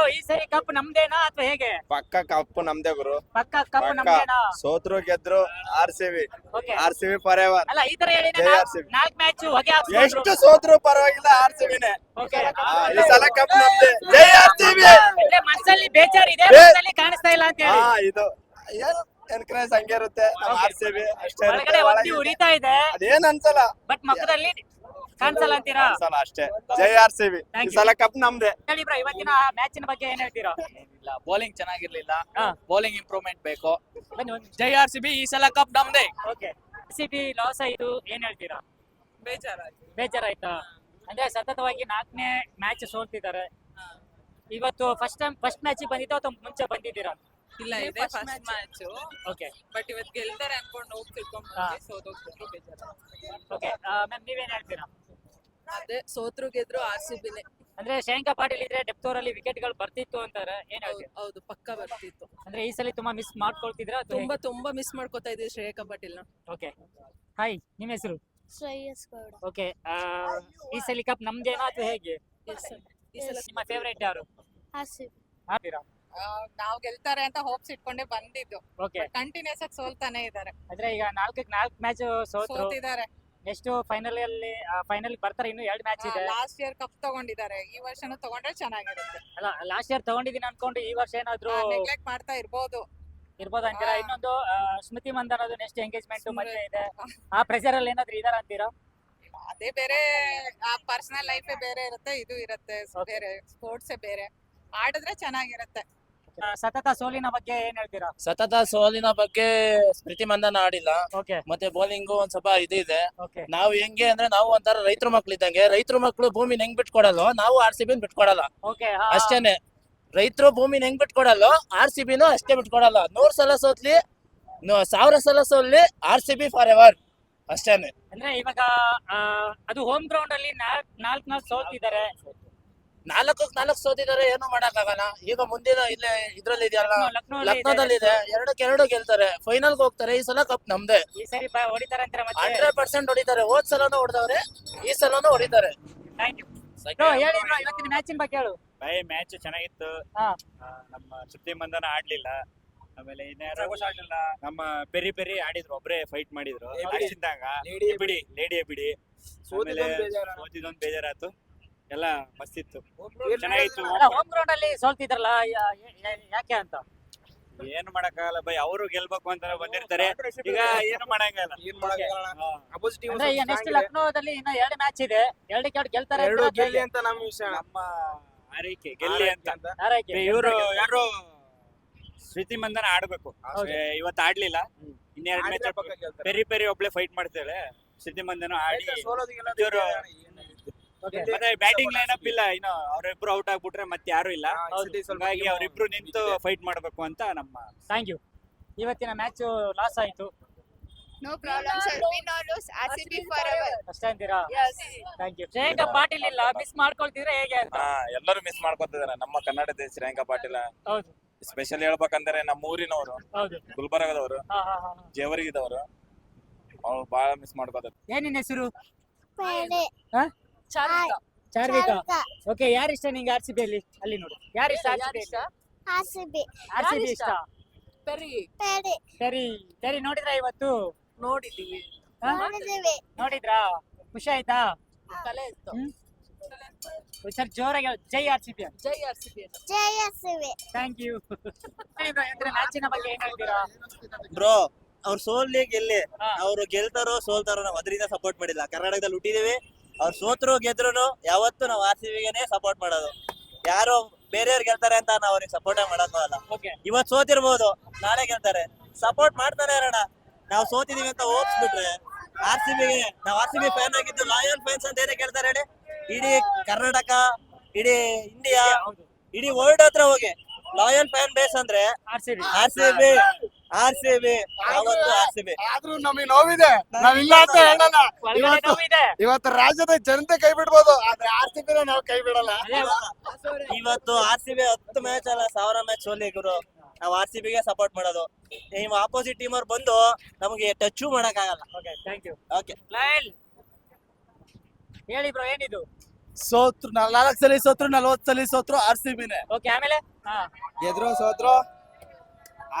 Bro ಈ ಸರಿ cup ನಮ್ದೇನಾ ಅಥವಾ ಹೇಗೆ? ಪಕ್ಕ ಕಪ್ ನಮ್ದೇ ಗುರು. ಪಕ್ಕ ಕಪ್ ಪಕ್ಕ ನಮ್ದೇನಾ? ಸೋತ್ರು ಗೆದ್ರು R C B. Okay. R C B forever ಅಲ್ಲ ಈ ತರ ಹೇಳಿ ಜೈ RCB. ನಾಲ್ಕು ಮ್ಯಾಚ್ ಹೊಗೆ ಎಷ್ಟು ಸೋತ್ರು ಪರವಾಗಿಲ್ಲ ಆರ್ ಸಿ ಬಿನೇ. ಈ ಸಲ ಕಪ್ ನಮ್ದೇ. ಜೈ ಆರ್ ಸಿ ಬಿ. ಅಂದ್ರೆ ಮನ್ಸಲ್ಲಿ ಬೇಜಾರಿದೆ ಬೇ- ಮನ್ಸಲ್ಲಿ ಕಾಣಿಸ್ತಾ ಇಲ್ಲ ಅಂತ ಹಾ ಹೇಳಿ ಇದು ಏನು ಎನ್ಕರೇಜ್ ಹಂಗೆ ಇರುತ್ತೆ ನಮ್ಮ Okay. ಆರ್ ಸಿ ಬಿ ಅಷ್ಟೇ ಒಳಗಡೆ ಇರುತ್ತೆ ಒತ್ತಿ ಒಳಗೆ ಉರಿತಾ ಇದೆ. ಅದೇನ್ ಅನ್ಸಲ್ಲ. ಬಟ್ ಮುಖದಲ್ಲಿ ಕಾಣಿಸಲ್ಲ ಅಂತೀರಾ? ಅನ್ಸಲ್ಲ ಅಷ್ಟೇ. ಜೈ R C B. Thank you. ಸಲ ಕಪ್ ನಮ್ದೇ. ಹೇಳಿ ಬ್ರೋ ಇವತ್ತಿನ ಮ್ಯಾಚಿನ ಬಗ್ಗೆ ಏನ್ ಹೇಳ್ತೀರಾ? ಇಲ್ಲ ಬೌಲಿಂಗ್ ಚೆನ್ನಾಗಿರ್ಲಿಲ್ಲ. ಹಾ. ಬೌಲಿಂಗ್ ಇಂಪ್ರೂವ್ಮೆಂಟ್ ಬೇಕು. ಜೈ ಆರ್ ಸಿ ಬಿ ಈ ಸಲ ಕಪ್ ನಮ್ದೇ. ಓಕೆ ಸಿ ಬಿ ಲಾಸ್ ಆಯ್ತು ಏನ್ ಹೇಳ್ತೀರಾ? ಬೇಜಾರಾಯ್ತು. ಬೇಜಾರಾಯ್ತಾ? ಅಂದ್ರೆ ಸತತವಾಗಿ ನಾಲ್ಕನೇ ಮ್ಯಾಚ್ ಸೋಲ್ತಿದ್ದಾರೆ. ಇವತ್ತು ಫಸ್ಟ್ ಟೈಮ್ ಫಸ್ಟ್ ಮ್ಯಾಚ್ ಬಂದಿದ್ದು ಅಥವಾ ಮುಂಚೆ ಬಂದಿದ್ದೀರಾ? ಇಲ್ಲ ಇದೆ ಫಸ್ಟ್ ಮ್ಯಾಚ್ ಓಕೆ ಬಟ್ ಇವತ್ತು ಗೆಲ್ತಾರೆ ಅನ್ಕೊಂಡು ಹೋಗಿ ತಿಳ್ಕೊಂಡ್ ಹಾ. ಬಂದ್ವಿ ಸೋತೋಗ್ಬಿಟ್ರು ಬೇಜಾರು ಓಕೆ ಮ್ಯಾಮ್ ನೀವೇನ್ ಹೇಳ್ತೀರಾ? ಅದೇ ಸೋತ್ರು ಗೆದ್ರು ಆರ್ ಸಿ ಬಿನೇ ಅಂದ್ರೆ ಶ್ರೇಯಾಂಕ ಪಾಟೀಲ್ ಇದ್ರೆ ಡೆಪ್ತ್ ಓವರ್ ವಿಕೆಟ್ಗಳು ಬರ್ತಿತ್ತು ಅಂತಾರೆ ಏನ್ ಹೇಳ್ತೀರಾ? ಹೌದು ಪಕ್ಕ ಬರ್ತಿತ್ತು. ಅಂದ್ರೆ ಈ ಸಲ ತುಂಬಾ ಮಿಸ್ ಮಾಡ್ಕೊಳ್ತಿದ್ರ ತುಂಬಾ ತುಂಬಾ ಮಿಸ್ ಮಾಡ್ಕೋತಾ ಇದೀವಿ ಶ್ರೇಯಕ ಪಾಟೀಲ್ನ. ಓಕೆ ಹಾಯ್ ನಿಮ್ಮ ಹೆಸರು? ಶ್ರೇಯಸ್ ಗೌಡ. ಓಕೆ ಈ ಸಲ ಕಪ್ ನಮ್ದೇನಾ ಅಥವಾ ಹೇಗೆ? ಈ ಸಲ- ಈ ಸಲ ನಿಮ್ಮ ಫೇವರೇಟ್ ಯಾರು? ಆಸಿಫ್ ನಾವ್ ನಾವು ಗೆಲ್ತಾರೆ ಅಂತ ಹೋಪ್ಸ್ ಇಟ್ಕೊಂಡೆ ಬಂದಿದ್ದು. ಓಕೆ ಕಂಟಿನ್ಯೂಸ್ ಆಗಿ ಸೋಲ್ತಾನೆ ಇದಾರೆ ಅಂದ್ರೆ ಈಗ ನಾಲ್ಕಕ್ಕೆ ನಾಲ್ಕು ಮ್ಯಾಚ್ ಸೋತ್ರು. ಸೋತಿದ್ದಾರೆ. ನೆಕ್ಸ್ಟ್ ಫೈನಲ್ ಅಲ್ಲಿ ಫೈನಲ್ ಬರ್ತಾರೆ ಇನ್ನು ಎರಡು ಮ್ಯಾಚ್ ಇದೆ. ಲಾಸ್ಟ್ ಇಯರ್ ಕಪ್ ತಗೊಂಡಿದ್ದಾರೆ. ಈ ವರ್ಷನೂ ತಗೊಂಡ್ರೆ ಚೆನ್ನಾಗಿರುತ್ತೆ. ಅಲ್ಲ ಲಾಸ್ಟ್ ಇಯರ್ ತಗೊಂಡಿದ್ದೀನಿ ಅನ್ಕೊಂಡು ಈ ವರ್ಷ ಏನಾದ್ರು ನೆಗ್ಲೆಕ್ಟ್ ಮಾಡ್ತಾ ಇರ್ಬೋದು. ಇರ್ಬೋದು ಅಂತೀರಾ? ಇನ್ನೊಂದು ಸ್ಮೃತಿ ಮಂದನ್ ಅದು ನೆಕ್ಸ್ಟ್ ಎಂಗೇಜ್ಮೆಂಟ್ ಮದುವೆ ಇದೆ. ಆ ಪ್ರೆಷರ್ ಅಲ್ಲಿ ಏನಾದ್ರು ಇದಾರ ಅಂತೀರಾ? ಅದೇ ಬೇರೆ ಆ ಪರ್ಸನಲ್ ಲೈಫೇ ಬೇರೆ ಇರುತ್ತೆ ಇದು ಇರುತ್ತೆ. ಬೇರೆ ಸ್ಪೋರ್ಟ್ಸೇ ಬೇರೆ. ಆಡಿದ್ರೆ ಚೆನ್ನಾಗಿರುತ್ತೆ. ಸತತ ಸೋಲಿನ ಬಗ್ಗೆ ಏನ್ ಹೇಳ್ತೀರಾ? ಸತತ ಸೋಲಿನ ಬಗ್ಗೆ ಸ್ಮೃತಿ ಮಂದನ ಆಡಿಲ್ಲ. ಓಕೆ. ಮತ್ತೆ ಬೌಲಿಂಗ್ ಒಂದ್ ಸ್ವಲ್ಪ ಇದಿದೆ ಓಕೆ. ನಾವು ಹೆಂಗೆ ಅಂದ್ರೆ ನಾವು ಒಂಥರ ರೈತರ ಮಕ್ಳು ಇದ್ದಂಗೆ ರೈತರ ಮಕ್ಳು ಭೂಮಿನ ಹೆಂಗ್ ಬಿಟ್ಕೊಡಲ್ಲ ನಾವು ಆರ್ ಸಿ ಬಿನ್ ಬಿಟ್ಕೊಡಲ್ಲ. ಓಕೆ ಅಷ್ಟೇನೆ. ರೈತರು ಭೂಮಿನ ಹೆಂಗ್ ಬಿಟ್ಕೊಡಲ್ಲ ಆರ್ ಸಿ ಬಿನೂ ಅಷ್ಟೇ ಬಿಟ್ಕೊಡಲ್ಲ. ನೂರ್ ಸಲ ಸೋತ್ಲಿ ನೂ- ಸಾವಿರ ಸಲ ಸೋಲ್ಲಿ R C B forever ಅಷ್ಟೇನೆ. ಅಂದ್ರೆ ಇವಾಗ ಆ, ಅದು ಹೋಮ್ ಗ್ರೌಂಡ್ ಅಲ್ಲಿ ನಾಲ್ಕ್ ನಾಲ್ಕ್ ನಾಲ್ಕು ಸೋಲ್ತಿದ್ದಾರೆ ನಾಲ್ಕು ನಾಲ್ಕು ಸೋತಿದ್ದಾರೆ ಏನು ಮಾಡಕ್ಕಾಗಲ್ಲ. ಈಗ ಮುಂದಿನ ಇಲ್ಲೇ ಇದ್ರಲ್ಲಿ ಇದೆಯಲ್ಲ ಲಕ್ನೋ ಲಕ್ನೋದಲ್ಲಿ ಇದೆ ಎರಡಕ್ಕೆ ಎರಡು ಗೆಲ್ತಾರೆ. ಫೈನಲ್ ಹೋಗ್ತಾರೆ ಈ ಸಲ ಕಪ್ ನಮ್ದೇ. ಈ ಸರಿ ಹಂಡ್ರೆಡ್ ಪರ್ಸೆಂಟ್ ಹೊಡಿತಾರೆ. ಹೋದ್ ಸಲನು ಹೊಡೆದವ್ರೆ ಈ ಸಲನು ಹೊಡಿತಾರೆ. ಥ್ಯಾಂಕ್ ಯು ಹೇಳಿ bro, ಇವತ್ತಿನ ಮ್ಯಾಚಿನ ಬಗ್ಗೆ ಹೇಳು ಬೈ ಮ್ಯಾಚ್ ಚೆನ್ನಾಗಿತ್ತು. ನಮ್ಮ ಸುದ್ದಿ ಮಂದನ ಆಡ್ಲಿಲ್ಲ. ಆಮೇಲೆ ಇನ್ಯಾರು ಆಡ್ಲಿಲ್ಲ. ನಮ್ಮ ಬೆರಿ ಬೆರಿ ಆಡಿದ್ರು ಒಬ್ರೇ ಫೈಟ್ ಮಾಡಿದ್ರು. ಬಿಡಿ. ಲೇಡಿಯೇ ಬಿಡಿ ಸೋತಿದೊಂದು ಬೇಜಾರಾತು. ಬೇಜಾರಾಯ್ತು ಎಲ್ಲ ಮಸ್ತ್ ಇತ್ತು. ಚೆನ್ನಾಗಿತ್ತು ಹೋಮ್ ಗ್ರೌಂಡ್ ಅಲ್ಲಿ ಸೋಲ್ತಿದ್ರಲ್ಲ ಯಾ- ಯಾ- ಯಾಕೆ ಅಂತ? ಏನು ಮಾಡಕ್ಕಾಗಲ್ಲ ಬೈ ಅವರು ಗೆಲ್ಬೇಕು ಅಂತ ಬಂದಿರ್ತಾರೆ. ಈಗ ಏನು ಮಾಡಕ್ಕಾಗಲ್ಲ. ಹಾ. ಅಂದ್ರೆ ಈಗ ನೆಕ್ಸ್ಟ್ ಲಕ್ನೋದಲ್ಲಿ ಇನ್ನ ಎರಡು ಮ್ಯಾಚ್ ಇದೆ. ಎರಡಕ್ಕೆ ಎರಡು ಗೆಲ್ತಾರೆ ಎರಡು? ಗೆಲ್ಲಿ ಅಂತ ನಮ್ಮ ವಿಷಯ. ನಮ್ಮ ಆರೈಕೆ ಗೆಲ್ಲಿ ಅಂತ. ಆರೈಕೆ. ಇವರು ಯಾರು ಶ್ರುತಿ ಮಂದನ ಆಡ್ಬೇಕು. ಹೌದು. ಏ, ಇವತ್ತು ಆಡ್ಲಿಲ್ಲ. ಇನ್ನೆರಡು ಮ್ಯಾಚ್ ಪೆರಿ ಪೆರಿ ಒಬ್ಳೆ ಫೈಟ್ ಮಾಡ್ತಾಳೆ ಶ್ರುತಿ ಮಂದನ ಆಡಿ ಇವ್ರು Okay. ಮತ್ತೆ ಬ್ಯಾಟಿಂಗ್ ಲೈನ್ ಅಪ್ ಇಲ್ಲ ಇನ್ನು ಅವರಿಬ್ರು ಔಟ್ ಆಗ್ಬಿಟ್ರೆ ಮತ್ತೆ ಯಾರು ಇಲ್ಲ. ಹಾಗಾಗಿ ಅವರಿಬ್ರು ನಿಂತು ಫೈಟ್ ಮಾಡಬೇಕು ಅಂತ ನಮ್ಮ ಥ್ಯಾಂಕ್ ಯು ಇವತ್ತಿನ ಮ್ಯಾಚ್ ಲಾಸ್ ಆಯ್ತು. No problem sir we no lose R C B forever ಅಷ್ಟೇ ಅಂತೀರಾ? ಥ್ಯಾಂಕ್ ಯು ಶ್ರೇಯಾಂಕ ಪಾಟೀಲ್ ಇಲ್ಲ. ಮಿಸ್ ಮಾಡ್ಕೊಳ್ತಿದ್ರೆ ಹೇಗೆ ಅಂತ. ಹಾ ಎಲ್ಲರೂ ಮಿಸ್ ಮಾಡ್ಕೊತಿದಾರೆ ನಮ್ಮ ಕನ್ನಡದ ಶ್ರೇಯಾಂಕ ಪಾಟೀಲ ಹೌದು. ಸ್ಪೆಷಲ್ ಹೇಳ್ಬೇಕಂದ್ರೆ ನಮ್ಮ ಊರಿನವರು ಹೌದು. ಗುಲ್ಬರ್ಗದವರು ಹಾ ಹಾ ಹಾ ಜೇವರ್ಗಿದವರು ಅವ್ರು ಬಹಳ ಮಿಸ್ ಮಾಡ್ಕೋತಾರೆ ಏನಿನ್ ಹೆಸರು? ಹಾ? ಚಾರ್ವಿಕಾ. ಚಾರ್ವಿಕ. ಓಕೆ ಯಾರು ಇಷ್ಟ ನಿಂಗೆ ಆರ್ ಸಿ ಬಿ ಅಲ್ಲಿ? ಅಲ್ಲಿ ನೋಡು. ಯಾರು ಇಷ್ಟ R C B R C B R C B. ಇಷ್ಟ? ಪೆರಿ ಸರಿ ಸರಿ ನೋಡಿದ್ರಾ ಇವತ್ತು? ನೋಡಿದೀವಿ ಹಾ? ನೋಡಿದ್ದೀವಿ. ನೋಡಿದ್ರಾ? ಖುಷಿ ಆಯ್ತಾ? ಕಲೆ ಇತ್ತು ಹ್ಮ್. ಸರ್ ಜೋರಾಗಿ ಹೇಳು. ಜೈ ಆರ್ ಸಿ ಬಿ ಜೈ ಆರ್ ಸಿ ಬಿ ಜಯ ಸಿವಿ ಥ್ಯಾಂಕ್ ಯು. ಮ್ಯಾಚಿನ ಬಗ್ಗೆ ಏನ್ ಹೇಳ್ತೀರಾ? ಬ್ರೋ ಅವ್ರು ಸೋಲ್ಲಿ ಗೆಲ್ಲಿ ಹಾ. ಅವ್ರು ಗೆಲ್ತಾರೋ ಸೋಲ್ತಾರೋ ನಾವು ಅದರಿಂದ ಸಪೋರ್ಟ್ ಮಾಡಿಲ್ಲ. ಕರ್ನಾಟಕದಲ್ಲಿ ಹುಟ್ಟಿದೀವಿ. ಅವ್ರು ಸೋತ್ರು ಗೆದ್ರು ಯಾವತ್ತೂ ನಾವು ಆರ್ ಸಿ ಬಿಗೆನೆ ಸಪೋರ್ಟ್ ಮಾಡೋದು. ಯಾರು ಬೇರೆಯವ್ರು ಗೆಲ್ತಾರೆ ಅಂತ ನಾವು ಅವ್ರಿಗೆ ಸಪೋರ್ಟೇ ಮಾಡೋಕ್ಕಾಗಲ್ಲ ಇವತ್ತು ಇವತ್ ಸೋತಿರ್ಬೋದು ನಾಳೆ ಗೆಲ್ತಾರೆ. ಸಪೋರ್ಟ್ ಮಾಡ್ತಾನೆ ಇರೋಣ. ನಾವು ಸೋತಿದೀವಿ ಅಂತ ಹೋಗ್ಸ್ಬಿಟ್ರೆ ಆರ್ ಸಿ ಬಿಗೆ ನಾವು ಆರ್ ಸಿ ಬಿ ಫ್ಯಾನ್ ಆಗಿದ್ದು ಲಾಯಲ್ ಫ್ಯಾನ್ಸ್ ಅಂತ ಏನೇ ಕೇಳ್ತಾರೆ ಹೇಳಿ? ಇಡೀ ಕರ್ನಾಟಕ ಇಡೀ ಇಂಡಿಯಾ ಇಡೀ ವರ್ಲ್ಡ್ ಹತ್ರ ಹೋಗಿ ಲಾಯಲ್ ಫ್ಯಾನ್ ಬೇಸ್ ಅಂದ್ರೆ R C B. R C B R C B ಯಾವತ್ತು ಆರ್ ಸಿ ಬಿ ಆದ್ರೂ ನಮಗೆ ನೋವಿದೆ. ನಾವಿಲ್ಲ ಅಂತ ಹೇಳಲ್ಲ ಇವತ್ತು ಇವತ್ತು ರಾಜ್ಯದ ಜನತೆ ಕೈ ಬಿಡ್ಬೋದು ಆದ್ರೆ ಆರ್ ಸಿ ಬಿ ನಾವು ಕೈ ಬಿಡಲ್ಲ. ಇವತ್ತು ಆರ್ ಸಿ ಬಿ ಹತ್ತು ಮ್ಯಾಚ್ ಅಲ್ಲ ಸಾವಿರ ಮ್ಯಾಚ್ ಓಲಿ ಗುರು ನಾವು ಆರ್ ಸಿ ಬಿಗೆ ಸಪೋರ್ಟ್ ಮಾಡೋದು. ನೀವು ಆಪೋಸಿಟ್ ಟೀಮ್ ಅವ್ರು ಬಂದು ನಮಗೆ ಟಚ್ ಮಾಡಕ್ ಆಗಲ್ಲ ಓಕೆ ಥ್ಯಾಂಕ್ ಯು ಓಕೆ ಲೈಲ್ ಹೇಳಿ ಬ್ರೋ ಏನಿದು? ಸೋತ್ರು ನಾಲ್ಕು ಸಲ ಸೋತ್ರು ನಲ್ವತ್ತು ಸಲ ಸೋತ್ರು ಆರ್ ಸಿ ಬಿನೇ ಓಕೆ ಆಮೇಲೆ ಎದ್ರು ಸೋತ್ರು.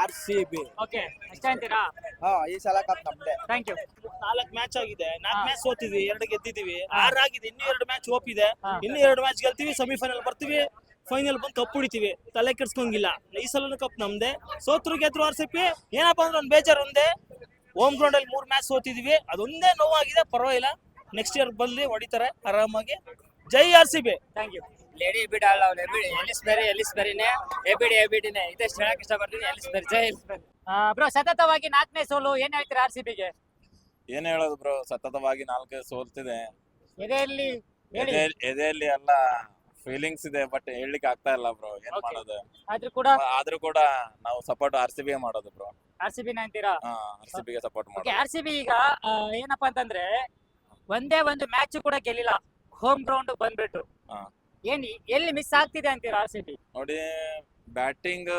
R C B. ಓಕೆ ಅಷ್ಟೇ ಅಂತೀರಾ? ಹಾ ಈ ಸಲ ಕಪ್ ನಮ್ದೆ. ಥ್ಯಾಂಕ್ ಯು ನಾಲ್ಕು ಮ್ಯಾಚ್ ಆಗಿದೆ. ನಾಲ್ಕು ಮ್ಯಾಚ್ ಸೋತಿದ್ವಿ ಎರಡು ಗೆದ್ದಿದೀವಿ. ಆರ್ ಆಗಿದೆ ಇನ್ನೂ ಎರಡು ಮ್ಯಾಚ್ ಓಪಿದೆ ಇದೆ. ಇನ್ನೂ ಎರಡು ಮ್ಯಾಚ್ ಗೆಲ್ತೀವಿ ಸೆಮಿಫೈನಲ್ ಬರ್ತೀವಿ ಫೈನಲ್ ಬಂದು ಕಪ್ ಹೊಡಿತೀವಿ. ತಲೆ ಕೆಡ್ಸ್ಕೊಂಗಿಲ್ಲ. ಈ ಸಲ ಕಪ್ ನಮ್ದೆ. ಸೋತ್ರು ಗೆದ್ರು ಆರ್ ಸಿ ಪಿ ಏನಪ್ಪ ಅಂದ್ರೆ ಒಂದ್ ಬೇಜಾರ್ ಒಂದೇ. ಹೋಮ್ ಗ್ರೌಂಡ್ ಅಲ್ಲಿ ಮೂರ್ ಮ್ಯಾಚ್ ಸೋತಿದ್ವಿ. ಅದೊಂದೇ ನೋವಾಗಿದೆ ಪರವಾಗಿಲ್ಲ. ನೆಕ್ಸ್ಟ್ ಇಯರ್ ಬಂದು ಹೊಡಿತಾರೆ ಆರಾಮಾಗಿ. ಜೈ R C B. Thank you lady ಬಿಡ ಅಲ್ಲ ಅವ್ನು ಎಬಿಡಿ ಎಲಿಸ್ ಬೇರೆ ಎಲಿಸ್ ಬೇರೆನೆ ಎಬಿಡಿ ಎಬಿಡಿನೇ ಇದೆ ಹೇಳಕ್ ಇಷ್ಟಪಡ್ತೀನಿ ಎಲಿಸ್ ಬೇರೆ ಜೈ ಎಲಿಸ್ ಬೇರೆ ಬ್ರೋ ಸತತವಾಗಿ ನಾಲ್ಕನೇ ಸೋಲು ಏನ್ ಹೇಳ್ತೀರಾ ಆರ್ ಸಿ ಬಿಗೆ ಏನ್ ಹೇಳೋದು ಬ್ರೋ ಸತತವಾಗಿ ನಾಲ್ಕು ಸೋಲ್ತಿದೆ. ಎದೆಯಲ್ಲಿ ಹೇಳಿ. ಎದೆ- ಎದೆಯಲ್ಲಿ ಎಲ್ಲ ಫೀಲಿಂಗ್ಸ್ ಇದೆ ಬಟ್ ಹೇಳಲಿಕ್ಕೆ ಆಗ್ತಾ ಇಲ್ಲ ಬ್ರೋ ಏನ್ Okay. ಮಾಡೋದು? ಆದ್ರೂ ಕೂಡ ಆದ್ರೂ ಕೂಡ ನಾವು ಸಪೋರ್ಟ್ ಆರ್ ಸಿ ಬಿ ಮಾಡೋದು ಬ್ರೋ ಆರ್ ಸಿ ಬಿನ ಅಂತೀರಾ? ಆರ್ ಸಿ ಬಿಗೆ ಸಪೋರ್ಟ್ ಓಕೆ ಮಾಡೋದು. ಆರ್ ಸಿ ಬಿ ಈಗ ಆ, ಏನಪ್ಪಾ ಅಂತಂದ್ರೆ ಒಂದೇ ಒಂದು ಮ್ಯಾಚ್ ಕೂಡ ಗೆಲ್ಲಿಲ್ಲ. ಹೋಮ್ ಗ್ರೌಂಡ್ ಬಂದ್ಬಿಟ್ಟು. ಹಾ. ಏನ್ ಎಲ್ಲಿ ಮಿಸ್ ಆಗ್ತಿದೆ ಅಂತೀರ ಆರ್ ಸಿ ಬಿ ನೋಡಿ ಬ್ಯಾಟಿಂಗ್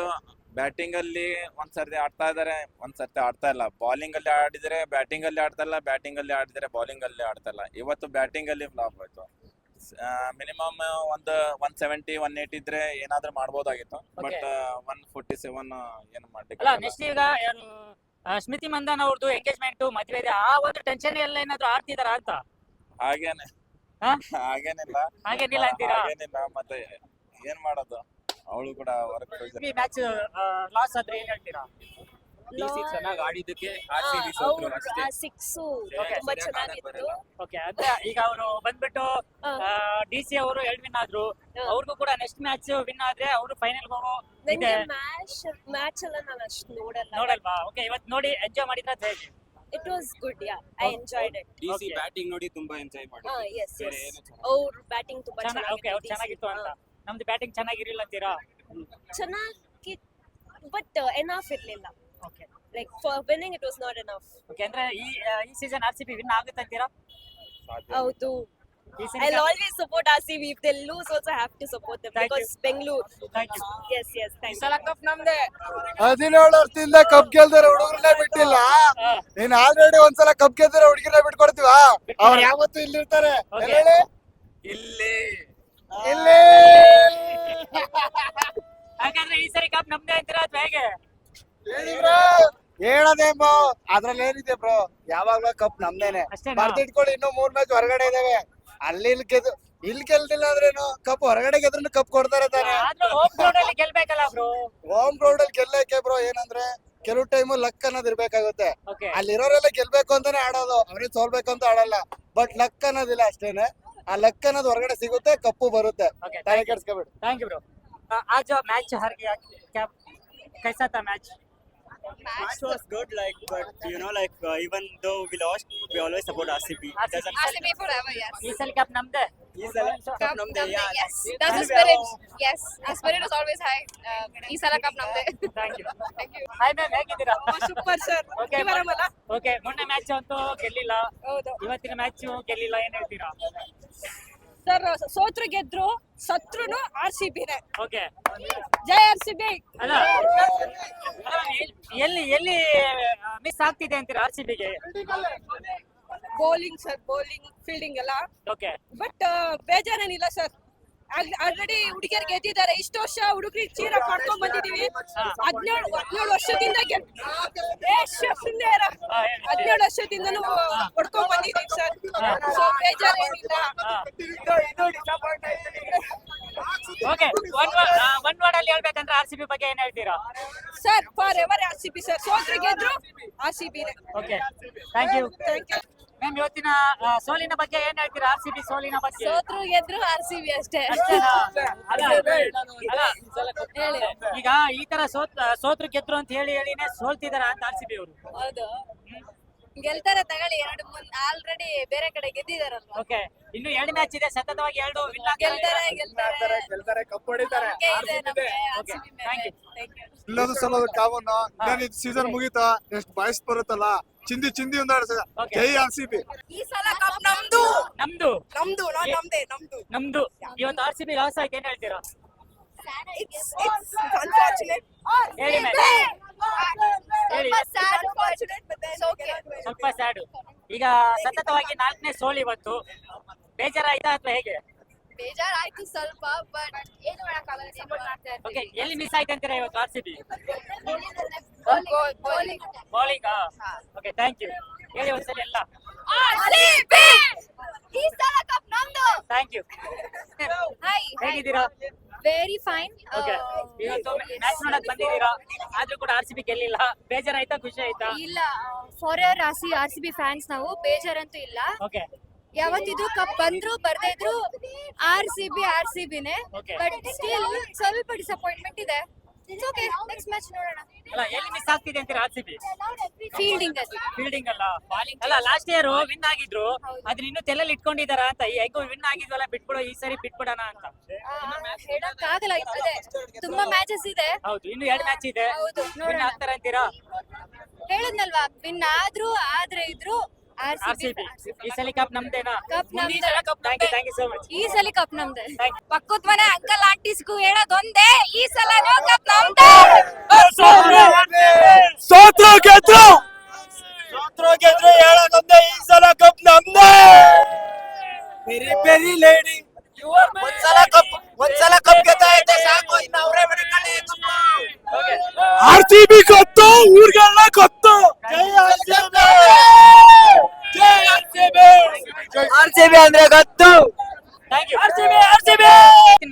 ಬ್ಯಾಟಿಂಗ್ ಅಲ್ಲಿ ಒಂದ್ ಸರ್ತಿ ಆಡ್ತಾ ಇದಾರೆ ಒಂದ್ ಸರ್ತಿ ಆಡ್ತಾ ಇಲ್ಲ. ಬೌಲಿಂಗ್ ಅಲ್ಲಿ ಆಡಿದ್ರೆ ಬ್ಯಾಟಿಂಗ್ ಅಲ್ಲಿ ಆಡ್ತಾ ಇಲ್ಲ ಬ್ಯಾಟಿಂಗ್ ಅಲ್ಲಿ ಆಡಿದ್ರೆ ಬೌಲಿಂಗ್ ಅಲ್ಲಿ ಆಡ್ತಾ ಇಲ್ಲ. ಇವತ್ತು ಬ್ಯಾಟಿಂಗ್ ಅಲ್ಲಿ ಫ್ಲಾಪ್ ಆಯ್ತು. ಮಿನಿಮಮ್ ಒಂದು ಒನ್ ಸೆವೆಂಟಿ ಒನ್ ಏಟ್ ಇದ್ರೆ ಏನಾದ್ರೂ ಮಾಡ್ಬೋದಾಗಿತ್ತು. ಬಟ್ ಒನ್ ಫೋರ್ಟಿ ಸೆವೆನ್ ಏನು ಅಲ್ಲ ಆಗಲ್ಲ. ನೆಕ್ಸ್ಟ್ ಈಗ ಯಾರು ಆ, ಸ್ಮಿತಿ ಮಂದನ್ ಅವ್ರದ್ದು ಎಂಗೇಜ್ಮೆಂಟ್ ಮದುವೆ ಇದೆ. ಆ ಒಂದು ಟೆನ್ಷನ್ ಎಲ್ಲ ಏನಾದ್ರು ಆಡ್ತಿದಾರ ಅಂತ? ಹಾಗೇನೆ? ಹಾಗೇನಿಲ್ಲ. ಹಾಗೇನಿಲ್ಲ ಅಂತೀರಾ? ಹಾಗೇನಿಲ್ಲ ಮತ್ತೆ ಏನ್ ಮಾಡೋದು? ಅವಳು ಕೂಡ ವರ್ಕ್ ಮ್ಯಾಚ್ ಲಾಸ್ ಆದ್ರೆ ಏನ್ ಹೇಳ್ತೀರಾ? ಚೆನ್ನಾಗಿ ಆಡಿದ್ದಕ್ಕೆ ಸಿಕ್ಸು Okay. ತುಂಬಾ ಚೆನ್ನಾಗಿತ್ತು. ಓಕೆ ಅಂದ್ರೆ ಈಗ ಅವರು ಬಂದ್ಬಿಟ್ಟು. ಡಿ ಸಿ ಅವರು ಎರಡು ವಿನ್ ಆದ್ರು. ಹಾ. ಅವ್ರಿಗೂ ಕೂಡ ನೆಕ್ಸ್ಟ್ ಮ್ಯಾಚ್ ವಿನ್ ಆದ್ರೆ ಅವರು ಫೈನಲ್ ಹೋಗೋ ನಂಗೆ ಮ್ಯಾಚ್ ಮ್ಯಾಚ್ ಎಲ್ಲ ನಾನು ಅಷ್ಟು ನೋಡಲ್ಲ. ನೋಡಲ್ವಾ? ಓಕೆ ಇವತ್ತು ನೋಡಿ ಎಂಜಾಯ್ ಮಾಡಿದ್ರೆ ಅಂತ ಹೇಳಿ it was good yeah I enjoyed it DC. Batting ನೋಡಿ ತುಂಬಾ ಎಂಜಾಯ್ ಹಾ ಮಾಡಿ ಎಸ್ ಎಸ್ ಅವ್ರ ಬ್ಯಾಟಿಂಗ್ ತುಂಬಾ ಓಕೆ ಅವ್ರು ಚೆನ್ನಾಗಿತ್ತು ಅಂತ. ನಮ್ದು ಬ್ಯಾಟಿಂಗ್ ಚೆನ್ನಾಗಿರಲಿಲ್ಲ ಅಂತೀರಾ? ಚೆನ್ನಾಗಿ ಬಟ್ ಎನಾಫ್ ಇರ್ಲಿಲ್ಲ. Okay like for winning it was not enough okay ಅಂದ್ರೆ ಈ ಆ, ಈ season R C B win ಆಗುತ್ತೆ ಅಂತೀರಾ? ಹೌದು. ಈ I season always support R C B if they lose also have to support them Thank you. Because Bengaluru thank you yes yes thank ಸಲ cup ನಮ್ದೆ ಹದಿನೇಳು ವರ್ಷದಿಂದ ಕಪ್ ಗೆಲ್ದಾರೆ ಹುಡುಗರನ್ನೇ ಬಿಟ್ಟಿಲ್ಲ. ಇನ್ ಆಲ್ರೆಡಿ ಒಂದ್ಸಲ ಕಪ್ ಗೆಲ್ದಾರೆ ಹುಡುಗಿರನ್ನ ಬಿಟ್ಕೊಡ್ತೀವ? ಅವ್ರು ಯಾವತ್ತೂ ಇಲ್ಲಿರ್ತಾರೆ. Okay. ಹೇಳಿ? ಇಲ್ಲಿ. ಇಲ್ಲಿ. ಹಾಗಾದ್ರೆ ಈ ಸರಿ ಕಪ್ ನಮ್ದೇ ಅಂತೀರಾ ಅಥವಾ ಹೇಗೆ? ಹೇಳದೆ ಬ್ರೋ. ಅದ್ರಲ್ಲಿ ಏನಿದೆ ಬ್ರೋ? ಯಾವಾಗ್ಲೂ ಕಪ್ ನಮ್ದೇನೆ. ಅಷ್ಟೇನಾ? ಬರ್ದಿಟ್ಕೊಳ್ಳಿ ಇನ್ನೂ ಮೂರ್ ಮ್ಯಾಚ್ ಹೊರಗಡೆ ಇದಾವೆ. ಅಲ್ಲಿ ಇಲ್ಲಿ ಗೆದ್ದು ಇಲ್ಲಿ ಗೆಲ್ದಿಲ್ಲ ಅಂದ್ರೇನು ಕಪ್ ಹೊರಗಡೆ ಗೆದ್ರು ಕಪ್ ಕೊಡ್ತಾರೆ ತಾನೆ ಆದ್ರೂ ಹೋಮ್ ಗ್ರೌಂಡ್ ಅಲ್ಲಿ ಗೆಲ್ಬೇಕಲ್ಲ ಬ್ರೋ ಹೋಮ್ ಗ್ರೌಂಡ್ ಅಲ್ಲಿ ಗೆಲ್ಲಕ್ಕೆ ಬ್ರೋ ಏನಂದ್ರೆ ಕೆಲವು ಟೈಮು ಲಕ್ ಅನ್ನೋದು ಇರ್ಬೇಕಾಗುತ್ತೆ ಓಕೆ ಅಲ್ಲಿರೋರೆಲ್ಲ ಗೆಲ್ಬೇಕು ಅಂತಾನೆ ಆಡೋದು ಅವ್ರಿಗೆ ಸೋಲ್ಬೇಕು ಅಂತ ಆಡಲ್ಲ ಬಟ್ ಲಕ್ ಅನ್ನೋದಿಲ್ಲ ಅಷ್ಟೇನೆ ಆ ಲಕ್ ಅನ್ನೋದು ಹೊರಗಡೆ ಸಿಗುತ್ತೆ ಕಪ್ಪು ಬರುತ್ತೆ ಓಕೆ ತಲೆ ಕೆಡ್ಸ್ಕೊಬೇಡಿ थैंक यू ब्रो आज जो मैच हार गया क्या कैसा था match Match was good, like, but you know, like, uh, even though we lost, we always support RCB. RCB. Doesn't RCB forever, yes. ಈ ಸಲ ಕಪ್ ನಮ್ದೆ ಈ ಸಲ Cup cup ನಮ್ದೆ, ನಮ್ದೆ, yeah. yes. That's the And we are spirit. all- Yes, our spirit is always high. Uh, ಈ ಸಲ cup ನಮ್ದೆ thank you thank you hi ma'am ಹೇಗಿದ್ದೀರಾ ಸೂಪರ್ ಸರ್ ಓಕೆ ಓಕೆ ಮೊನ್ನೆ ಮ್ಯಾಚ್ ಅಂತೂ ಗೆಲ್ಲಿಲ್ಲ ಹೌದು ಇವತ್ತಿನ ಮ್ಯಾಚ್ ಗೆಲ್ಲಿಲ್ಲ ಏನ್ ಹೇಳ್ತೀರಾ ಸರ್ ಸೋತ್ರು ಗೆದ್ರು ಸತ್ರು ಆರ್ ಸಿ ಬಿನೇ. ಓಕೆ. ಜೈ ಆರ್ ಸಿ ಬಿ. ಅಲ್ಲ, ಎಲ್ಲಿ ಎಲ್ಲಿ ಮಿಸ್ ಆಗ್ತಿದೆ ಅಂತೀರಾ ಆರ್ ಸಿ ಬಿಗೆ? ಬೌಲಿಂಗ್ ಸರ್ ಬೌಲಿಂಗ್ ಫೀಲ್ಡಿಂಗ್ ಎಲ್ಲ. ಓಕೆ ಬಟ್ ಬೇಜಾರೇನಿಲ್ಲ ಸರ್ ಆಲ್ರೆಡಿ ಹುಡುಗಿಯರ್ ಗೆದ್ದಿದ್ದಾರೆ ಇಷ್ಟು ವರ್ಷ ಹುಡುಗರಿಗೆ ಚೀರ ಪಡ್ಕೊಂಡ್ ಬಂದಿದೀವಿ. ಹದಿನೇಳು ಹದಿನೇಳು ವರ್ಷದಿಂದ. ಹದಿನೇಳು ವರ್ಷದಿಂದ ಪಡ್ಕೊಂಡ್ ಬಂದಿದೀವಿ ಸರ್. ಸೊ ಬೇಜಾರೇನಿಲ್ಲ. ಓಕೆ ಒನ್ ಒನ್ ವರ್ಡ್ ಅಲ್ಲಿ ಹೇಳ್ಬೇಕಂದ್ರೆ ಆರ್ ಸಿ ಬಿ ಬಗ್ಗೆ ಏನ್ ಹೇಳ್ತೀರಾ? Sir forever R C B sir. ಸೋತ್ರು ಗೆದ್ರು R C B okay thank you thank you ma'am ಇವತ್ತಿನ ಆ, ಸೋಲಿನ ಬಗ್ಗೆ ಏನ್ ಹೇಳ್ತೀರಾ? ಆರ್ ಸಿ ಬಿ ಸೋಲಿನ ಬಗ್ಗೆ? ಸೋತ್ರು ಗೆದ್ರು ಆರ್ ಸಿ ಬಿ ಅಷ್ಟೇ. ಈಗ ಈ ತರ ಸೋತ್ ಸೋತ್ರು ಗೆದ್ರು ಅಂತ ಹೇಳಿ ಹೇಳಿನೇ ಸೋಲ್ತಿದಾರ ಅಂತ ಆರ್ ಸಿ ಬಿ ಅವರು? ಹೌದು. ಗೆಲ್ತಾರೆ ತಗೊಳ್ಳಿ ಎರಡು ಮುಂದ್ ಆಲ್ರೆಡಿ ಬೇರೆ ಕಡೆ ಗೆದ್ದಿದಾರಲ್ವಾ? ಓಕೆ ಇನ್ನು ಎರಡು ಮ್ಯಾಚ್ ಇದೆ ಸತತವಾಗಿ ಎರಡು ವಿನ್ ಗೆಲ್ತಾರೆ ಗೆಲ್ತಾರೆ. ಗೆಲ್ತಾರೆ ಕಪ್ ಹೊಡಿತಾರೆ. ನಂಬಿಕೆ ಇದೆ ನಮ್ಗೆ RCB ಮೇಲೆ. thank you. Thank you. ಇಲ್ಲೊಂದು ಸಲ ಕಾಮನ್ ಇನ್ನೇನು ಇದು ಸೀಸನ್ ಮುಗೀತಾ ಎಷ್ಟು ಬಾಯ್ಸ್ ಬರುತ್ತಲ್ಲ ಚಿಂದಿ ಚಿಂದಿ ಒಂದು Okay. ಜೈ ಆರ್ ಸಿ ಬಿ ಈ ಸಲ ಕಪ್ ನಮ್ದು. ನಮ್ದು. ನಮ್ದು ನಾಟ್ ನಮ್ದೇ ನಮ್ದು. ನಮ್ದು. ಇವತ್ತು ಆರ್ ಸಿ ಬಿ ಲಾಸ್ ಆಯ್ತು ಏನ್ ಹೇಳ್ತೀರಾ? It's it's unfortunate. ಹೇಳಿ ಸ್ವಲ್ಪ ಸ್ಯಾಡು ಈಗ ಸತತವಾಗಿ ನಾಲ್ಕನೇ ಸೋಲಿ ಬಂತು. ಬೇಜಾರಾಯ್ತಾ ಅಥವಾ ಹೇಗೆ? ಬೇಜಾರಾಯ್ತು ಸ್ವಲ್ಪ ಬಟ್ ಏನು ಮಾಡಕ್ಕಾಗಲ್ಲ ಸಪೋರ್ಟ್ ಮಾಡ್ತಾ ಓಕೆ ಎಲ್ಲಿ ಮಿಸ್ ಆಯ್ತು ಅಂತೀರಾ ಇವತ್ತು R C B bowling okay thank you ಹೇಳಿ ಒಂದ್ಸಲ ಎಲ್ಲ. ಈ ಸಲ ಕಪ್ ನಮ್ದು. ಥ್ಯಾಂಕ್ ಯು ಹಾಯ್ ಹೇಗಿದ್ದೀರಾ? Very fine Okay. ಇವತ್ತು ಮ್ಯಾಚ್ ನೋಡಕ್ ಬಂದಿದ್ದೀರಾ? ಆದ್ರೂ ಕೂಡ ಆರ್ ಸಿ ಬಿ ಗೆಲ್ಲಿಲ್ಲ. ಬೇಜಾರಾಯ್ತಾ? ಖುಷಿ ಆಯ್ತಾ? ಇಲ್ಲ forever R C R C B fans ನಾವು ಬೇಜಾರಂತೂ ಇಲ್ಲ. ಓಕೆ ಯಾವತ್ತಿದ್ರು ಕಪ್ ಬಂದ್ರು ಬರ್ದೇ ಇದ್ರು R C B R C ಬಿನೇ Okay. But still ಸ್ವಲ್ಪ ಡಿಸಪಾಯಿಂಟ್ಮೆಂಟ್ ಇದೆ. ಇಟ್ಸ್ ಓಕೆ ನೆಕ್ಸ್ಟ್ ಮ್ಯಾಚ್ ನೋಡೋಣ. ಅಲ್ಲ ಎಲ್ಲಿ ಮಿಸ್ ಆಗ್ತಿದೆ ಅಂತೀರಾ ಆರ್ಸಿಬಿ ಫೀಲ್ಡಿಂಗ್ ಅಲ್ಲಿ. ಫೀಲ್ಡಿಂಗ್ ಅಲ್ಲ ಅಲ್ಲ ಲಾಸ್ಟ್ ಇಯರ್ ವಿನ್ ಆಗಿದ್ರು ಅದನ್ನ ಇನ್ನು ತೆಲಲ್ಲಿ ಇಟ್ಕೊಂಡಿದಾರ ಅಂತ ಹೆಂಗೋ ವಿನ್ ಆಗಿದ್ವಲ್ಲ ಬಿಟ್ಬಿಡೋ ಈ ಸರಿ ಬಿಟ್ಬಿಡೋಣ ಅಂತ. ಹೇಳಕ್ ಆಗಲ್ಲ ಅದೇ ತುಂಬಾ ಮ್ಯಾಚಸ್ ಇದೆ. ಹೌದು ಇನ್ನು ಎರಡು ಮ್ಯಾಚ್ ಇದೆ. ಹೌದು ವಿನ್ ಆಗ್ತಾರ ಅಂತೀರಾ? ಹೇಳದ್ನಲ್ವಾ ವಿನ್ ಆದ್ರೂ ಆದ್ರೆ ಇದ್ರು R R C C B ಈ ಸಲ ಕಪ್ ನಮ್ದೇನಾ Cup ನಮ್ದೇ. Thank you thank you so much ಈ ಸಲ ಕಪ್ ನಮ್ದೆ Thank you. ಪಕ್ಕದ ಮನೆ ಅಂಕಲ್ ಆಂಟೀಸ್ಗೂ ಹೇಳೋದೊಂದೇ ಈ ಸಲನೂ ಕಪ್ ನಮ್ದೆ ಸೋತ್ರು ಗೆದ್ರು ಸೋತ್ರು ಗೆದ್ರು ಹೇಳೋದೊಂದೇ ಈ ಸಲ ಕಪ್ ನಮ್ದೇ ಪೆರಿ ಪೆರಿ ಲೇಡಿ ಒಂದ್ಸಲ ಕಪ್ ಒಂದ್ಸಲ ಕಪ್ ಗೆದ್ದಾಯ್ತೆ ಸಾಕು ಇನ್ನು ಅವರೇ ಮಡಿಕೊಳ್ಳಿ ಆರ್ ಸಿ ಬಿ ಕತ್ತು ಊರ್ಗೆಲ್ಲ ಕತ್ತು ಜೈ ಆರ್ ಸಿ ಬಿ ಜೈ R C B R C B ಅಂದ್ರೆ ಗೊತ್ತು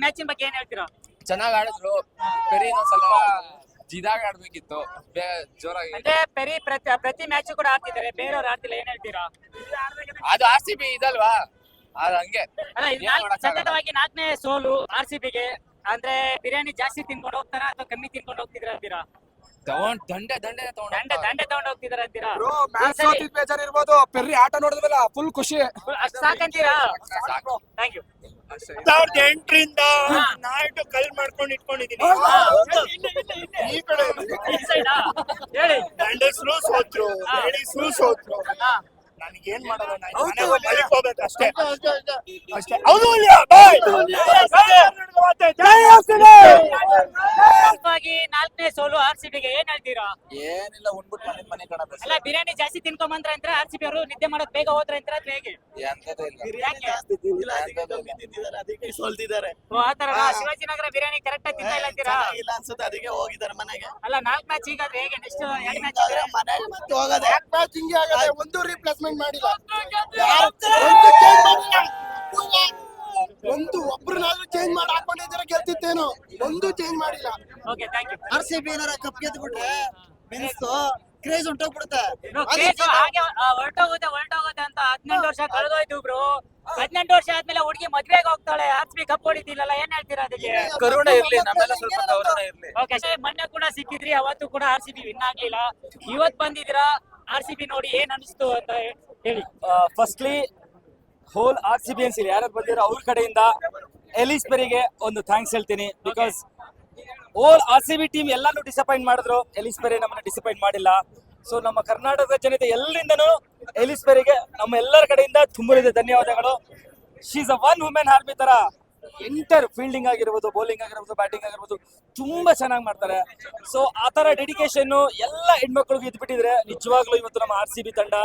ಮ್ಯಾಚಿನ ಬಗ್ಗೆ ಏನ್ ಹೇಳ್ತೀರಾ? ಚೆನ್ನಾಗ್ ಆಡಿದ್ರು. ಪೆರಿ ಸ್ವಲ್ಪ ಜಿದಾಗ ಆಡ್ಬೇಕಿತ್ತು. ಜೋರಾಗಿ. ಅಂದ್ರೆ ಪೆರಿ ಪ್ರತಿ ಪ್ರತಿ ಮ್ಯಾಚ್ ಕೂಡ ಆಡ್ತಿದ್ದಾರೆ. ಬೇರೆಯವ್ರು ಆಡ್ತಿಲ್ಲ ಏನ್ ಹೇಳ್ತೀರಾ? ಅದು ಆರ್ ಸಿ ಬಿ ಇದಲ್ವಾ? ಅದು ಹಂಗೆ. ಅಲ್ಲ ಇದು ಏನ್ ನಾಲ್ಕು ಮಾಡಕ್ಕಾಗಲ್ಲ. ಸತತವಾಗಿ ನಾಲ್ಕನೇ ಸೋಲು ಆರ್ ಸಿ ಬಿಗೆ ಅಂದ್ರೆ ಬಿರಿಯಾನಿ ಜಾಸ್ತಿ ತಿನ್ಕೊಂಡು ಹೋಗ್ತಾರ ಅಥವಾ ಕಮ್ಮಿ ತಿನ್ಕೊಂಡು ಹೋಗ್ತಿದ್ರ ಅಂತೀರಾ? ತಗೊಂಡ್ ದಂಡೆ ದಂಡೆ ತಗೊಂಡ್ ದಂಡೆ ದಂಡೆ ತಗೊಂಡು ಹೋಗ್ತಿದಾರ ಅಂತೀರಾ? ಬ್ರೋ ಮ್ಯಾಚ್ ಸೋತಿದ್ ಬೇಜಾರ್ ಇರ್ಬೋದು. ಪೆರ್ರಿ ಆಟ ನೋಡಿದ್ವಲ್ಲ ಫುಲ್ ಖುಷಿ. ಅಷ್ಟ್ ಸಾಕಂತೀರಾ? ಸಾಕು. ಥ್ಯಾಂಕ್ ಯು ಸಾವಿರದ ಎಂಟರಿಂದ ನಾಲ್ಕು ಕಲ್ ಮಾಡ್ಕೊಂಡು ಇಟ್ಕೊಂಡಿದೀನಿ ಈ ಕಡೆ ಹೇಳಿ. ಗಂಡಸರು ಸೋತ್ರು. ಲೇಡೀಸ್ರು ಸೋತ್ರು. ಹಾ. ನನಗೇನ್ ಮಲ್ಕೋಬೇಕು ಅಷ್ಟೇ. ಅಷ್ಟೇ. ಹೌದು ಬಾಯ್! ನಾಲ್ಕನೇ ಸೋಲು ಆರ್ ಸಿ ಬಿಗೆ ಏನ್ ಹೇಳ್ತೀರಾ? ಏನಿಲ್ಲ ಉಂಡ್ಬಿಟ್ಟು ಮನೆ ಮನೆ ಕಣ ಬಸ್ ಅಲ್ಲ ಬಿರಿಯಾನಿ ಜಾಸ್ತಿ ತಿನ್ಕೊಂಡ್ ಬಂದ್ರ ಅಂತ ಆರ್ ಸಿ ಬಿ ಅವರು ನಿದ್ದೆ ಮಾಡೋದ್ ಬೇಗ ಹೋದ್ರ ಅಂತ ಹೇಗೆ? ಅದಕ್ಕೆ ಸೋಲ್ತಿದ್ದಾರೆ. ಓ, ಆ ತರ ಶಿವಾಜಿನಗರ ಬಿರಿಯಾನಿ ಕರೆಕ್ಟ್ ಆಗಿ ತಿಂತಾ ಇಲ್ಲ ಅಂತೀರಾ? ಇಲ್ಲ ಅನ್ಸುತ್ತೆ ಅದಕ್ಕೆ ಹೋಗಿದ್ದಾರೆ ಮನೆಗೆ. ಅಲ್ಲ ನಾಲ್ಕು ಮ್ಯಾಚ್ ಈಗಾದ್ರೆ ಹೇಗೆ? ನೆಕ್ಸ್ಟ್ ಎರಡು ಮ್ಯಾಚ್ ಮನೆ ಮನೆಗೆ ಮತ್ತೆ ಹೋಗೋದು. ಮ್ಯಾಚ್ ಹಿಂಗೆ ಆಗದೆ ಒಂದು ರೀಪ್ಲೇಸ್ಮೆಂಟ್ ಮಾಡಿಲ್ಲ. ಒಂದು ಒಬ್ರನ್ನಾದ್ರೂ ಚೇಂಜ್ ಮಾಡಿ ಹಾಕೊಂಡಿದ್ರೆ ಗೆಲ್ತಿತ್ತೇನೋ? ಒಂದು ಚೇಂಜ್ ಮಾಡಿಲ್ಲ. Okay thank you R C B ಏನಾರ ಕಪ್ ಗೆದ್ಬಿಟ್ರೆ ಮೆನ್ಸ್ ಕ್ರೇಜ್ ಹೊಂಟೋಗ್ಬಿಡುತ್ತೆ ಹಾಗೆ ಹೊರಟೋಗುತ್ತೆ ಹೊರಟೋಗುತ್ತೆ ಅಂತ ಹದಿನೆಂಟು ವರ್ಷ ಕಳೆದೋಯ್ತು ಬ್ರೋ. ಹದಿನೆಂಟು ವರ್ಷ ಆದ್ಮೇಲೆ ಹುಡುಗಿ ಮದ್ವೆಗೆ ಹೋಗ್ತಾಳೆ ಆರ್ ಸಿ ಬಿ ಕಪ್ ಹೊಡಿತಿಲ್ಲಲ್ಲ ಏನ್ ಹೇಳ್ತೀರಾ ಅದಕ್ಕೆ? ಕರುಣೆ ಇರ್ಲಿ ನಮ್ಮೆಲ್ಲ ಸ್ವಲ್ಪ ಕರುಣೆ ಇರ್ಲಿ. ಓಕೆ ಮೊನ್ನೆ ಕೂಡ ಸಿಕ್ಕಿದ್ರಿ ಅವತ್ತು ಕೂಡ ಆರ್ ಸಿ ಬಿ ವಿನ್ ಆಗ್ಲಿಲ್ಲ. ಇವತ್ ಬಂದಿದ್ದೀರಾ? ಆರ್ ಸಿ ಬಿ ನೋಡಿ ಏನ್ ಅನಿಸ್ತು ಅಂತ ಹೇಳಿ. Firstly whole R C B ಅನ್ಸಿಲ್ಲ ಯಾರು ಬಂದಿರೋ ಅವ್ರ ಕಡೆಯಿಂದ ಎಲಿಸ್ ಪೆರಿಗೆ ಒಂದು ಥ್ಯಾಂಕ್ಸ್ ಹೇಳ್ತೀನಿ. Because all R C B team ಎಲ್ಲಾನು ಡಿಸಪಾಯಿಂಟ್ ಮಾಡಿದ್ರು. ಎಲಿಸ್ ಪೆರಿ ನಮ್ಮನ್ನ ಡಿಸಪಾಯಿಂಟ್ ಮಾಡಿಲ್ಲ. ಸೊ ನಮ್ಮ ಕರ್ನಾಟಕದ ಜನತೆ ಎಲ್ಲರಿಂದನೂ ಎಲಿಸ್ ಪೆರಿಗೆ ನಮ್ಮ ಎಲ್ಲರ ಕಡೆಯಿಂದ ತುಂಬಲಿದೆ. ಧನ್ಯವಾದಗಳು. She's a one women army ತರ. ಎಂಟರ್ ಫೀಲ್ಡಿಂಗ್ ಆಗಿರ್ಬೋದು ಬೌಲಿಂಗ್ ಆಗಿರ್ಬೋದು ಬ್ಯಾಟಿಂಗ್ ಆಗಿರ್ಬೋದು ತುಂಬಾ ಚೆನ್ನಾಗಿ ಮಾಡ್ತಾರೆ. ಸೊ ಆ ತರ ಡೆಡಿಕೇಶನ್ ಎಲ್ಲ ಹೆಣ್ಮಕ್ಳಿಗೂ ಇದ್ಬಿಟ್ಟಿದ್ರೆ ನಿಜವಾಗ್ಲೂ ಇವತ್ತು ನಮ್ಮ ಆರ್ ಸಿ ಬಿ ತಂಡ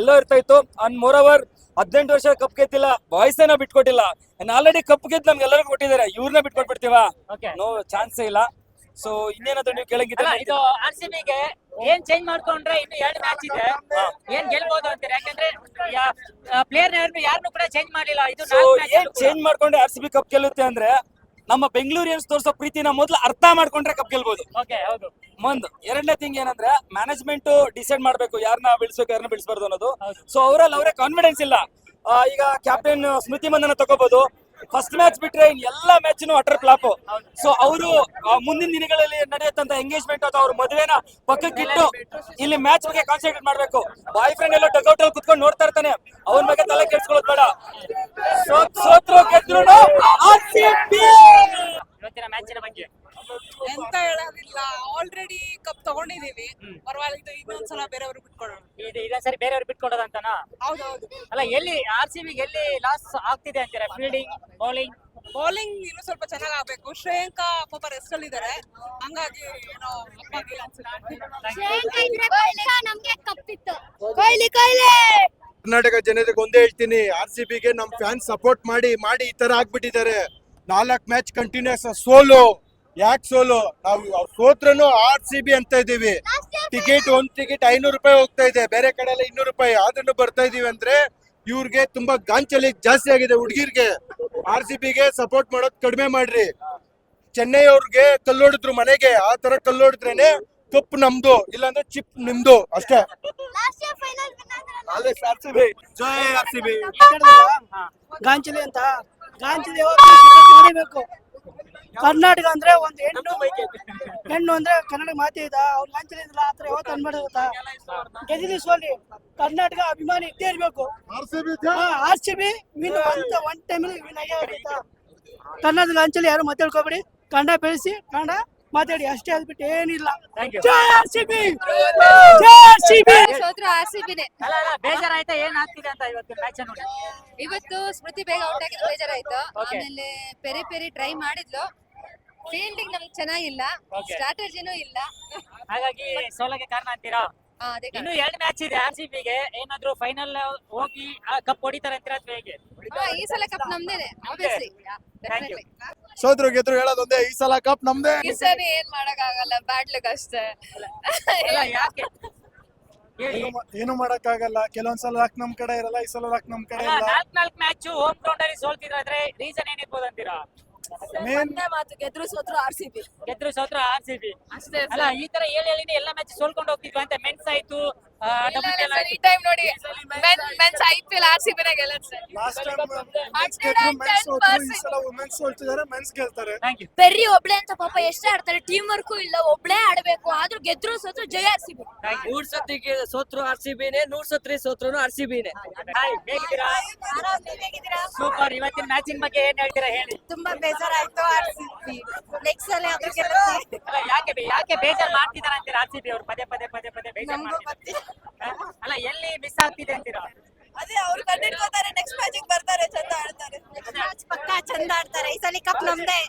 ಎಲ್ಲೋ ಇರ್ತಾ ಇತ್ತು. ಅಂಡ್ ಮೋರ್ ಓವರ್ ಹದಿನೆಂಟು ವರ್ಷ ಕಪ್ ಗೆದ್ದಿಲ್ಲ ಬಾಯ್ಸ್ ಬಿಟ್ಕೊಟ್ಟಿಲ್ಲ. ಬಿಟ್ಕೊಟ್ಟಿಲ್ಲ ಆಲ್ರೆಡಿ ಕಪ್ ಗೆದ್ದು ನಮ್ಗೆಲ್ಲರಿಗೂ ಕೊಟ್ಟಿದ್ದಾರೆ. ಇವ್ರನ್ನ ಬಿಟ್ಕೊಟ್ಬಿಡ್ತೀವ? ಓಕೆ ನೋ ಚಾನ್ಸೇ ಇಲ್ಲ. ಸೊ ಇನ್ನೇನಾದ್ರು ನೀವು ಕೇಳಂಗಿದ್ರೆ ಇದು ಆರ್ ಸಿ ಬಿಗೆ ಏನ್ ಚೇಂಜ್ ಮಾಡ್ಕೊಂಡ್ರೆ ಇನ್ನು ಎರಡು ಮ್ಯಾಚ್ ಇದೆ. ಏನ್ ಗೆಲ್ಬಹುದು ಅಂತೀರಾ? ಯಾಕಂದ್ರೆ ಪ್ಲೇಯರ್ ಯಾರನ್ನು ಯಾರನ್ನು ಕೂಡ ಚೇಂಜ್ ಮಾಡಿಲ್ಲ ಇದು ಸೊ ಏನ್ ಚೇಂಜ್ ಮಾಡ್ಕೊಂಡ್ರೆ ಆರ್ ಸಿ ಬಿ ಕಪ್ ಗೆಲ್ಲುತ್ತೆ ಅಂದ್ರೆ ನಮ್ಮ ಬೆಂಗಳೂರಿಯನ್ಸ್ ತೋರಿಸೋ ಪ್ರೀತಿನ ಮೊದಲು ಅರ್ಥ ಮಾಡ್ಕೊಂಡ್ರೆ ಕಪ್ ಗೆಲ್ಬಹುದು ಓಕೆ ಹೌದು. ಒಂದು ಎರಡನೇ ತಿಂಗ್ ಏನಂದ್ರೆ ಮ್ಯಾನೇಜ್ಮೆಂಟ್ ಡಿಸೈಡ್ ಮಾಡ್ಬೇಕು ಯಾರನ್ನ ಬೆಳೆಸಬೇಕು ಯಾರನ್ನ ಬೆಳೆಸಬಾರ್ದು ಅನ್ನೋದು. ಸೊ ಅವರಲ್ಲಿ ಅವರೇ ಕಾನ್ಫಿಡೆನ್ಸ್ ಇಲ್ಲ. ಈಗ ಕ್ಯಾಪ್ಟನ್ ಸ್ಮೃತಿ ಮಂದನ ತಗೋಬಹುದು ಫಸ್ಟ್ ಮ್ಯಾಚ್ ಬಿಟ್ರೆ ಇನ್ ಎಲ್ಲಾ ಮ್ಯಾಚ್ ಅಟರ್ ಫ್ಲಾಪ್ ಸೊ ಅವರು ಮುಂದಿನ ದಿನಗಳಲ್ಲಿ ನಡೆಯುತ್ತಂತ ಎಂಗೇಜ್ಮೆಂಟ್ ಅಥವಾ ಅವ್ರ ಮದುವೆನ ಪಕ್ಕಕ್ಕಿಟ್ಟು ಇಲ್ಲಿ ಮ್ಯಾಚ್ ಬಗ್ಗೆ ಕಾನ್ಸಂಟ್ರೇಟ್ ಮಾಡ್ಬೇಕು. ಬಾಯ್ ಫ್ರೆಂಡ್ ಎಲ್ಲ ಡಗ್ಔಟ್ ಅಲ್ಲಿ ಕುತ್ಕೊಂಡು ನೋಡ್ತಾ ಇರ್ತಾನೆ. ಅವನ ಬಗ್ಗೆ ತಲೆ ಕೆಡ್ಸ್ಕೊಳ್ಳೋದು ಬೇಡ. ಸೋತ್- ಸೋತ್ರು ಗೆದ್ರು ಇವತ್ತಿನ ಮ್ಯಾಚಿನ ಬಗ್ಗೆ. ಎಂತ ಹೇಳೋದಿಲ್ಲ. ಆಲ್ರೆಡಿ ಕಪ್ ತಗೊಂಡಿದೀವಿ ಪರವಾಗಿಲ್ಲ ಇನ್ನೊಂದ್ಸಲ ಬೇರೆಯವ್ರು ಬಿಟ್ಕೊಡೋಣ. ಇದು ಸರಿ ಬೇರೆಯವ್ರು ಬಿಟ್ಕೊಡೋದಂತಾನ ಹೌದೌದು. ಅಲ್ಲ ಎಲ್ಲಿ ಆರ್ ಸಿ ಬಿಗೆ ಎಲ್ಲಿ ಲಾಸ್ ಆಗ್ತಿದೆ ಅಂತೀರಾ? ಫೀಲ್ಡಿಂಗ್ ಬೌಲಿಂಗ್ ಬೌಲಿಂಗ್ ಇನ್ನು ಸ್ವಲ್ಪ ಚೆನ್ನಾಗ್ ಆಗ್ಬೇಕು ಶ್ರೇಯಾಂಕಾ ಪಾಪ ರೆಸ್ಟ್ ಅಲ್ಲಿ ಇದಾರೆ. ಹಂಗಾಗಿ ಏನೋ ಅಪ್ಪಾಗಿಲ್ಲ ಅನ್ಸುತ್ತೆ. ನಮ್ಗೆ ಕಪ್ಪಿತ್ತು ಕೊಯ್ಲಿ ಕೊಯ್ಲಿ ಕರ್ನಾಟಕ ಜನರಿಗೆ ಒಂದೇ ಹೇಳ್ತೀನಿ ಆರ್ ಸಿ ಬಿಗೆ ನಮ್ ಫ್ಯಾನ್ಸ್ ಸಪೋರ್ಟ್ ಮಾಡಿ ಮಾಡಿ ಈ ತರ ಆಗ್ಬಿಟ್ಟಿದ್ದಾರೆ. ನಾಲ್ಕ್ ಮ್ಯಾಚ್ ಕಂಟಿನ್ಯೂಸ್ ಸೋಲು. ಯಾಕೆ ಸೋಲು? ನಾವು ಅವ್ರ್ ಸೋತ್ರನು ಆರ್ ಸಿ ಬಿ ಅಂತ ಇದೀವಿ ಟಿಕೆಟ್ ಒಂದ್ ಟಿಕೆಟ್ ಐನೂರು ರೂಪಾಯಿ ಹೋಗ್ತಾ ಇದೆ. ಬೇರೆ ಕಡೆ ಎಲ್ಲ ಇನ್ನೂರು ರೂಪಾಯಿ. ಆದ್ರೂ ಬರ್ತಾ ಇದೀವಿ ಅಂದ್ರೆ ಇವ್ರಿಗೆ ತುಂಬಾ ಗಾಂಚಲಿ ಜಾಸ್ತಿ ಆಗಿದೆ ಹುಡುಗಿರ್ಗೆ. ಆರ್ ಸಿ ಬಿಗೆ ಸಪೋರ್ಟ್ ಮಾಡೋದ್ ಕಡಿಮೆ ಮಾಡ್ರಿ. ಚೆನ್ನೈ ಅವ್ರಿಗೆ ಕಲ್ಲೊಡಿದ್ರು ಮನೆಗೆ. ಆ ತರ ಕಲ್ಲೊಡಿದ್ರೇನೆ ಕಪ್ ನಮ್ದು ಇಲ್ಲಾಂದ್ರೆ ಚಿಪ್ ನಿಮ್ದು ಅಷ್ಟೇ. ಗಾಂಚಲಿ ಅಂತ. ಗಾಂಚಲಿ ಕರ್ನಾಟಕ ಅಂದ್ರೆ ಒಂದು ಹೆಣ್ಣು ಹೆಣ್ಣು ಅಂದ್ರೆ ಕನ್ನಡ ಮಾತೇ ಇದ? ಅವ್ರು ಗಾಂಚಲಿ ಇದ್ರಲ್ಲ ಆತರ ಯಾವತ್ತು ಅನ್ಬೇಡ ಗೊತ್ತಾ? ಗೆದಿಲಿ ಸೋಲಿ ಕರ್ನಾಟಕ ಅಭಿಮಾನಿ ಇದ್ದೇ ಇರ್ಬೇಕು. ಆರ್ ಸಿ ಬಿ ವಿನ್ ಅಂತ ಒನ್ ಟೈಮ್ ವಿನ್ ಆಗೇ ಆಗುತ್ತಾ ಕನ್ನಡದ ಯಾರು ಮಾತಾಡ್ಕೋಬೇಡಿ. ಕನ್ನಡ ಬೆಳೆಸಿ ಕನ್ನಡ ಮಾತಾಡಿ. ಅಷ್ಟೇ ಅದ್ಬಿಟ್ಟು ಏನಿಲ್ಲ. ಬೇಜಾರಾಯ್ತಾ? ಏನ್ ಆಗ್ತಿದೆ ಅಂತ ಇವತ್ತು ಮ್ಯಾಚ್ ನೋಡಿ. ಇವತ್ತು ಸ್ಮೃತಿ ಬೇಗ ಔಟ್ ಆಗಿದ್ದು ಬೇಜಾರಾಯ್ತು. ಆಮೇಲೆ ಪೆರಿ ಪೆರಿ ಟ್ರೈ ಮಾಡಿದ್ಲು. ಫೀಲ್ಡಿಂಗ್ ನಮ್ಗೆ ಚೆನ್ನಾಗಿಲ್ಲ Okay. ಸ್ಟ್ರಾಟಜಿನೂ ಇಲ್ಲ. ಹಾಗಾಗಿ ಸೋಲಕ್ಕೆ ಕಾರಣ ಅಂತೀರಾ? ಆ, ಅದೇ ಕಾರಣ. ಇನ್ನು ಎರಡು ಮ್ಯಾಚ್ ಇದೆ ಆರ್ ಸಿ ಬಿಗೆ ಏನಾದ್ರು ಫೈನಲ್ ಹೋಗಿ ಕಪ್ ಹೊಡಿತಾರೆ ಅಂತೀರಾ ಅಥವಾ ಹೇಗೆ? ಹಾ, ಈ ಸಲ ಕಪ್ ನಮ್ದೇನೆ ಆಬ್ವಿಯಸ್ಲಿ Thank you. ಸೋದ್ರು ಗೆದ್ರು ಹೇಳೋದೊಂದೇ ಈ ಸಲ ಕಪ್ ನಮ್ದೇ. ಈ ಸರಿ ಏನ್ ಮಾಡಕ್ ಆಗಲ್ಲ ಅಷ್ಟೇ. ಇಲ್ಲ ಯಾಕೆ? ಹೇಳಿ. ಏನು ಮಾಡಕ್ಕಾಗಲ್ಲ ಕೆಲವೊಂದ್ಸಲ ಲಕ್ ನಮ್ ಕಡೆ ಇರಲ್ಲ ಈ ಸಲ ಲಕ್ ನಮ್ ಕಡೆ ಇಲ್ಲ. ನಾಲ್ಕ್ ನಾಲ್ಕ್ ಮ್ಯಾಚ್ ಹೋಮ್ ಗ್ರೌಂಡ್ ಅಲ್ಲಿ ಸೋಲ್ತಿದ್ರೆ ರೀಸನ್ ಏನಿರ್ಬೋದು ಅಂತೀರಾ? ಮೇನ್ ಮಾತು ಗೆದ್ರು ಸೋತ್ರು ಆರ್ ಸಿ ಬಿ ಗೆದ್ರು ಸೋತ್ರ ಆರ್ ಸಿ ಬಿ ಅಷ್ಟೇ ಅಲ್ಲ ಈ ತರ ಹೇಳಿ ಹೇಳಿನೇ ಎಲ್ಲ ಮ್ಯಾಚ್ ಸೋಲ್ಕೊಂಡು ಹೋಗ್ತಿದ್ವಿ ಅಂತ ಮೆನ್ಸ್ ಆಯ್ತು ಈ ಆಯ್ತು. ಟೈಮ್ ನೋಡಿ. Men's I P L R C ಬಿನೇ ಗೆಲ್ಲತ್ತೆ ಲಾಸ್ಟ್ ಟೈಮ್ ಮೆನ್ಸ್ ಗೆದ್ರು, men's ಸೋತ್ರು, ಈ ಸಲ ವುಮೆನ್ಸ್ ಸೋಲ್ತಿದ್ದಾರೆ ಮೆನ್ಸ್ ಗೆಲ್ತಾರೆ. ಪೆರ್ರಿ ಒಬ್ಳೆ ಅಂತ ಪಾಪ ಎಷ್ಟೇ ಆಡ್ತಾರೆ ಟೀಮ್ ವರ್ಕು ಇಲ್ಲ ಒಬ್ಳೆ ಆಡ್ಬೇಕು ಆದ್ರೂ ಗೆದ್ರು ಸೋತ್ರು ಜಯ ಆರ್ ಸಿ ಬಿ. ಮೂರ್ ಸತಿ ಸೋತ್ರು ಆರ್ ಸಿ ಬಿನೇ ನೂರ್ ಸತ್ರಿ ಸೋತ್ರು ಆರ್ ಸಿ ಬಿನೇ ಸೂಪರ್ ಇವತ್ತಿನ ಮ್ಯಾಚಿನ ಬಗ್ಗೆ ಏನ್ ಹೇಳ್ತೀರಾ ಹೇಳಿ. ತುಂಬಾ ಬೇಜಾರಾಯ್ತು ಆರ್ ಸಿ ಬಿ. ನೆಕ್ಸ್ಟ್ ಸಲ ಯಾಕೆ ಯಾಕೆ ಬೇಜಾರ್ ಮಾಡ್ತಿದಾರ ಅಂತೀರಾ ಆರ್ ಸಿ ಬಿ ಅವ್ರು? ಪದೇ ಪದೇ ಪದೇ ಪದೇ ಬೇಜಾರ್ ಮಾಡ್ತಿದ್ದಾರೆ? ಅಲ್ಲ ಎಲ್ಲಿ ಮಿಸ್ ಆಗ್ತಿದೆ ಅಂತೀರಾ? ಅದೇ ಅವ್ರು ಕಂಡಿಡ್ಕೋತಾರೆ ನೆಕ್ಸ್ಟ್ ಮ್ಯಾಚಿಗೆ ಬರ್ತಾರೆ ಚಂದ ಆಡ್ತಾರೆ. ನೆಕ್ಸ್ಟ್ ಮ್ಯಾಚ್ ಪಕ್ಕ ಚಂದ ಆಡ್ತಾರೆ. ಈ ಸಲ ಕಪ್ ನಮ್ದೇ.